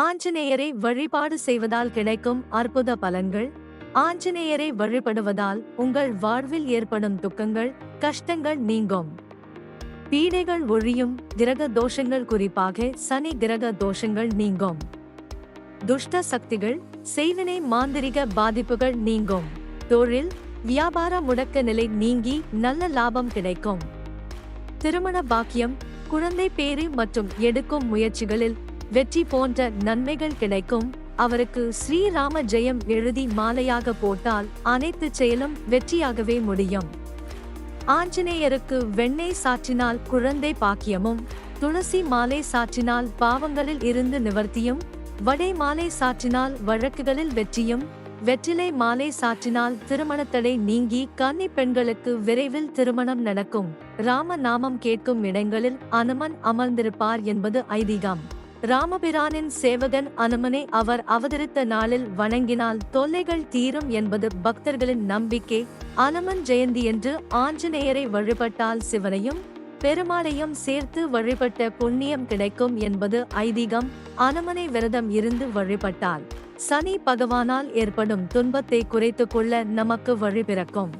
ஆஞ்சநேயரை வழிபாடு செய்வதால் கிடைக்கும் அற்புத பலன்கள். ஆஞ்சநேயரை வழிபடுவதால் உங்கள் வாழ்வில் ஏற்படும் துக்கங்கள் கஷ்டங்கள் நீங்கும். பீடைகள் ஒழியும் கிரக தோஷங்கள் குறிப்பாக சனி கிரக தோஷங்கள் நீங்கும். துஷ்ட சக்திகள் செய்வினை மாந்திரிக பாதிப்புகள் நீங்கும். தொழில் வியாபார முடக்க நிலை நீங்கி நல்ல லாபம் கிடைக்கும். திருமண பாக்கியம் குழந்தை பேறு மற்றும் எடுக்கும் முயற்சிகளில் வெற்றி போன்ற நன்மைகள் கிடைக்கும். அவருக்கு ஸ்ரீராம ஜெயம் எழுதி மாலையாக போட்டால் அனைத்து செயலும் வெற்றியாகவே முடியும். ஆஞ்சநேயருக்கு வெண்ணெய் சாற்றினால் குழந்தை பாக்கியமும் துளசி மாலை சாற்றினால் பாவங்களில் இருந்து நிவர்த்தியும் வடை மாலை சாற்றினால் வழக்குகளில் வெற்றியும் வெற்றிலை மாலை சாற்றினால் திருமணத்தடை நீங்கி கன்னி பெண்களுக்கு விரைவில் திருமணம் நடக்கும். ராம நாமம் கேட்கும் இடங்களில் அனுமன் அமர்ந்திருப்பார் என்பது ஐதீகம். ராமபிரானின் சேவகன் அனுமனை அவர் அவதரித்த நாளில் வணங்கினால் தொல்லைகள் தீரும் என்பது பக்தர்களின் நம்பிக்கை. அனுமன் ஜெயந்தி என்று ஆஞ்சநேயரை வழிபட்டால் சிவனையும் பெருமாளையும் சேர்த்து வழிபட்ட புண்ணியம் கிடைக்கும் என்பது ஐதீகம். அனுமனை விரதம் இருந்து வழிபட்டால் சனி பகவானால் ஏற்படும் துன்பத்தை குறைத்துக் கொள்ள நமக்கு வழிபிறக்கும்